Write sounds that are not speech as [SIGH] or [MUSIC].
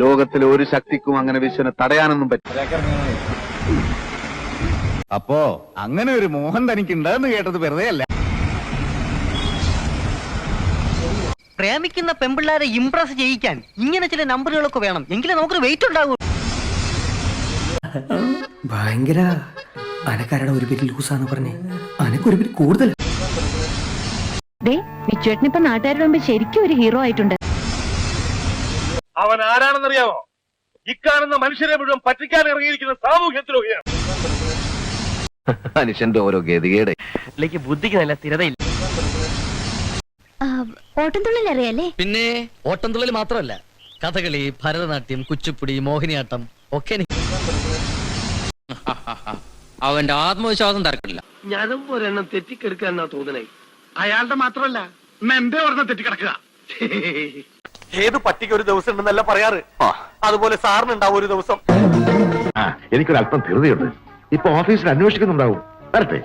ലോകത്തിലെ ഒരു ശക്തിക്കും അങ്ങനെ വിശ്വനെ തടയാനൊന്നും പറ്റില്ല. അപ്പോ അങ്ങനെ ഒരു മോഹൻ തനിക്കുണ്ടെന്ന് കേട്ടത് വെറുതെ അല്ല. പ്രേമിക്കുന്ന പെമ്പിള്ളാരെ ഇംപ്രസ് ചെയ്യിക്കാൻ ഇങ്ങനെ ചില നമ്പറുകളൊക്കെ വേണം. എങ്കിലേ നമുക്കൊരു വെയിറ്റ് ഉണ്ടാകൂ ഭയങ്കര. അനക്കാരുടെ ഒരു പേര് ലൂസാന്ന് പറഞ്ഞേ. അനക്കൊരു പേര് കൂടുതൽ. ദേ നാട്ടുകാരുടെ മുമ്പ് ശരിക്കും ഒരു ഹീറോ ആയിട്ടുണ്ട്. അവൻ ആരാണെന്നറിയാമോ? ഇക്കാണുന്ന മനുഷ്യരെ മുഴുവൻ പറ്റിക്കാൻ ഇറങ്ങിയിരിക്കുന്ന സാമൂഹ്യ ദ്രോഹിയാണ് മനുഷ്യന്റെ ഓരോ ഗതികേട്. ബുദ്ധിക്ക് നല്ല സ്ഥിരതയില്ല. ഓട്ടംതുള്ളൽ അറിയാലേ പിന്നെ ഓട്ടംതുള്ളൽ മാത്രമല്ല കഥകളി ഭരതനാട്യം കുച്ചിപ്പുടി മോഹിനിയാട്ടം ഒക്കെ [LAUGHS] അവന്റെ ആത്മവിശ്വാസം തരക്കില്ല ഞാനും ഒരെണ്ണം തെറ്റിക്കെടുക്കാന്നാ തോന്നണേ. അയാളുടെ മാത്രമല്ല എന്റെ ഒരെണ്ണം തെറ്റിക്കിടക്കുക. ഏത് പട്ടിക്ക് ഒരു ദിവസം ഉണ്ടെന്നല്ല പറയാറ്. അതുപോലെ സാറിനുണ്ടാവും ഒരു ദിവസം. എനിക്കൊരല്പം ധൃതിയുണ്ട്. ഇപ്പൊ ഓഫീസിൽ അന്വേഷിക്കുന്നുണ്ടാവും. വരട്ടെ.